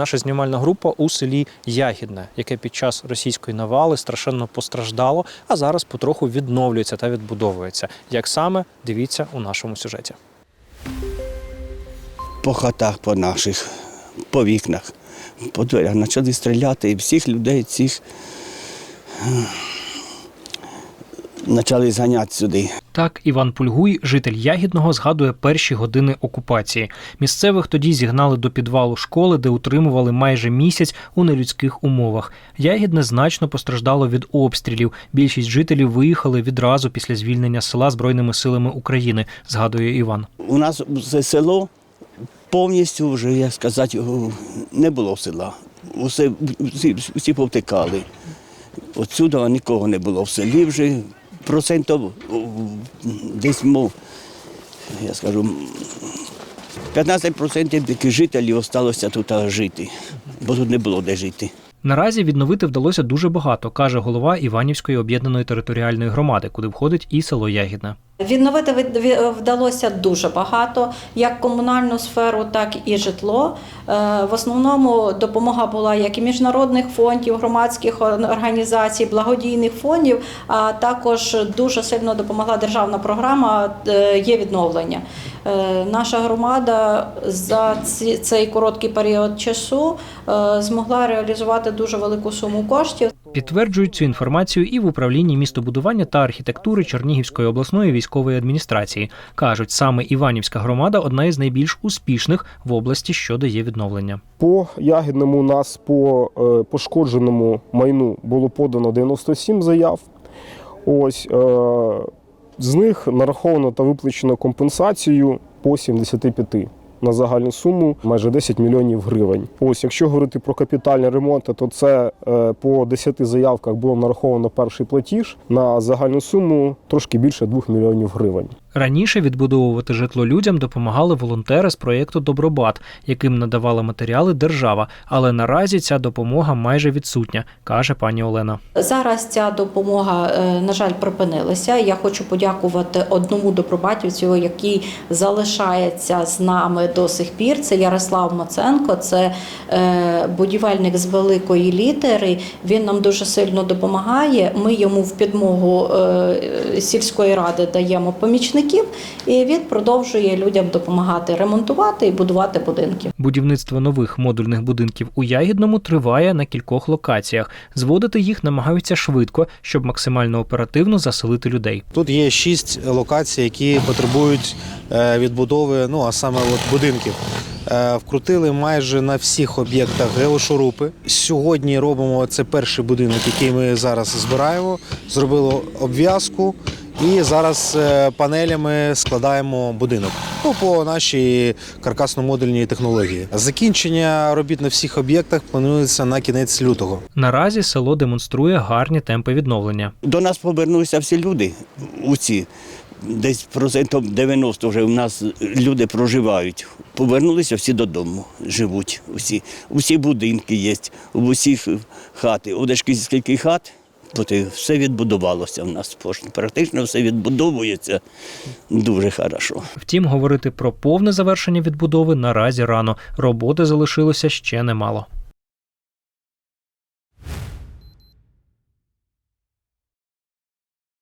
наша знімальна група у селі Ягідне, яке під час російської навали страшенно постраждало, а зараз потроху відновлюється та відбудовується. Як саме дивіться у нашому сюжеті. по хатах, по наших, по вікнах, по дверях почали стріляти і всіх людей цих е, почали зганяти сюди. Так, Іван Пульгуй, житель Ягідного, згадує перші години окупації. Місцевих тоді зігнали до підвалу школи, де утримували майже місяць у нелюдських умовах. Ягідне значно постраждало від обстрілів. Більшість жителів виїхали відразу після звільнення села Збройними силами України, згадує Іван. У нас це село повністю вже, як сказати, не було села. Усе, всі, всі повтикали. Отсюди нікого не було в селі вже. Процентів десь мов, я скажу, 15% таких жителів залишилося тут жити, бо тут не було де жити. Наразі відновити вдалося дуже багато, каже голова Іванівської об'єднаної територіальної громади, куди входить і село Ягідне. Відновити від- вдалося дуже багато, як комунальну сферу, так і житло. Е, В основному допомога була як і міжнародних фондів, громадських організацій, благодійних фондів, а також дуже сильно допомогла державна програма е, є відновлення. Е, Наша громада за цей короткий період часу змогла реалізувати дуже велику суму коштів. Підтверджують цю інформацію і в управлінні містобудування та архітектури Чернігівської обласної військової адміністрації. кажуть, саме Іванівська громада одна із найбільш успішних в області, що дає відновлення. По ягідному нас по е, пошкодженому майну було подано 97 заяв. Ось е, з них нараховано та виплачено компенсацію по 75 на загальну суму майже 10 мільйонів гривень. Ось, якщо говорити про капітальні ремонти, то це е, по 10 заявках було нараховано перший платіж на загальну суму трошки більше 2 мільйонів гривень. Раніше відбудовувати житло людям допомагали волонтери з проєкту Добробат, яким надавала матеріали держава. Але наразі ця допомога майже відсутня, каже пані Олена. Зараз ця допомога, е, на жаль, припинилася. Я хочу подякувати одному добробатівцю, який залишається з нами до сих пір. Це Ярослав Маценко, це е, будівельник з великої літери. Він нам дуже сильно допомагає. Ми йому в підмогу е, сільської ради даємо помічників, і він продовжує людям допомагати ремонтувати і будувати будинки. Будівництво нових модульних будинків у Ягідному триває на кількох локаціях. Зводити їх намагаються швидко, щоб максимально оперативно заселити людей. Тут є шість локацій, які потребують е, відбудови, ну а саме от будинків. Е, Вкрутили майже на всіх об'єктах геошурупи. Сьогодні робимо це перший будинок, який ми зараз збираємо. Зробили обв'язку і зараз е, панелями складаємо будинок. Ну, по нашій каркасно-модульній технології. Закінчення робіт на всіх об'єктах планується на кінець лютого. Наразі село демонструє гарні темпи відновлення. До нас повернулися всі люди, усі. Десь процентом 90 вже у нас люди проживають. Повернулися всі додому, живуть усі. Усі будинки є, у усіх хати. Одешки скільки хат, то і все відбудувалося в нас. Практично все відбудовується дуже хорошо. Втім, говорити про повне завершення відбудови наразі рано. Роботи залишилося ще немало.